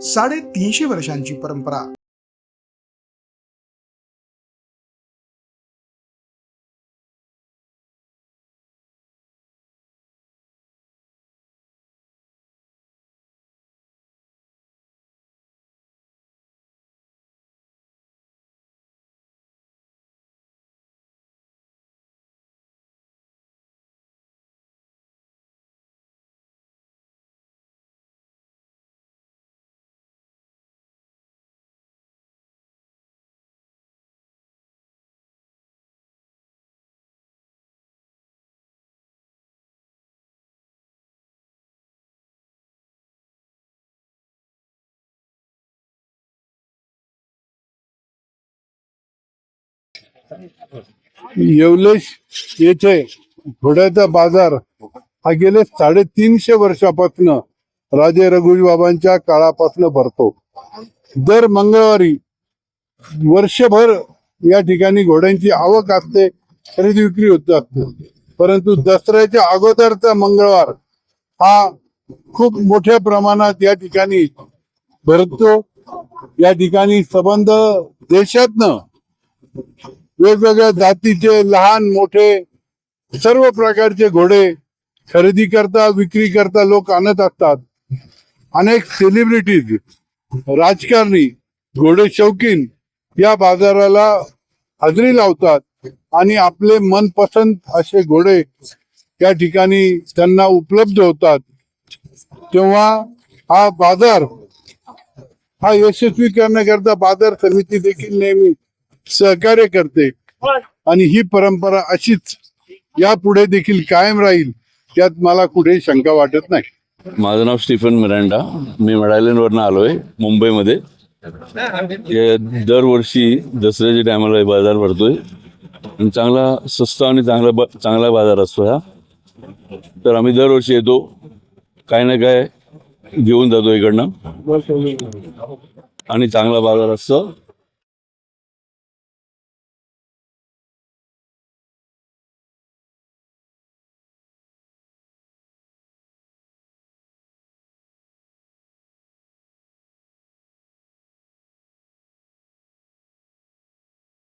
साडेतीनशे वर्षांची परंपरा. येवलेश येथे घोड्याचा बाजार हा गेले साडेतीनशे वर्षापासून राजे रघुजी बाबांच्या काळापासून भरतो. दर मंगळवारी वर्षभर या ठिकाणी घोड्यांची आवक असते खरेदी विक्री होत असते. परंतु दसऱ्याच्या अगोदरचा मंगळवार हा खूप मोठ्या प्रमाणात या ठिकाणी भरतो. या ठिकाणी संबंध देशातनं वेगवेगळ्या जातीचे लहान मोठे सर्व प्रकारचे घोडे खरेदी करता विक्री करता लोक आणत असतात. अनेक सेलिब्रिटीज राजकारणी घोडे शौकीन या बाजाराला हजेरी लावतात आणि आपले मनपसंत असे घोडे या ठिकाणी त्यांना उपलब्ध होतात. तेव्हा हा बाजार हा यशस्वी करण्याकरता बाजार समिती देखील नेहमी सहकार्य करते. आणि ही परंपरा अशीच यापुढे देखील कायम राहील यात मला कुठेही शंका वाटत नाही. माझं नाव स्टीफन मिरांडा. मी मेडायलनवरनं आलो आहे मुंबईमध्ये दरवर्षी दसऱ्याच्या टायमाला बाजार भरतोय. आणि चांगला स्वस्त आणि चांगला ब चांगला बाजार असतो हा. तर आम्ही दरवर्षी येतो काय ना काय घेऊन जातो इकडनं. आणि चांगला बाजार असतो.